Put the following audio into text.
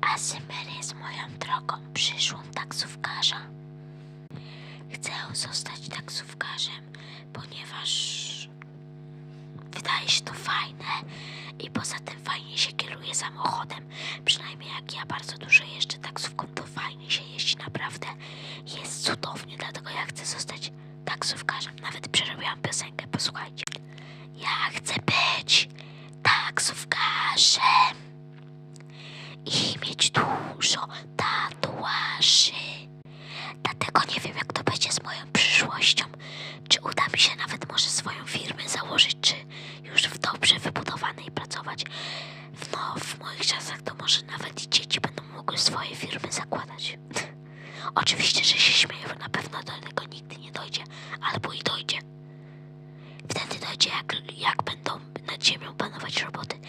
ASMR jest moją drogą przyszłą taksówkarza. Chcę zostać taksówkarzem, ponieważ wydaje się to fajne i poza tym fajnie się kieruje samochodem. Przynajmniej jak ja bardzo dużo jeżdżę taksówką, to fajnie się jeździ naprawdę. Jest cudownie, dlatego ja chcę zostać taksówkarzem. Nawet przerobiłam piosenkę, posłuchajcie. Ja chcę być taksówkarzem mieć dużo tatuaży. Dlatego nie wiem, jak to będzie z moją przyszłością. Czy uda mi się nawet może swoją firmę założyć, czy już w dobrze wybudowanej pracować. No, w moich czasach to może nawet dzieci będą mogły swoje firmy zakładać. Oczywiście, że się śmieją, na pewno do tego nigdy nie dojdzie, albo i dojdzie. Wtedy dojdzie, jak, jak będą nad ziemią panować roboty.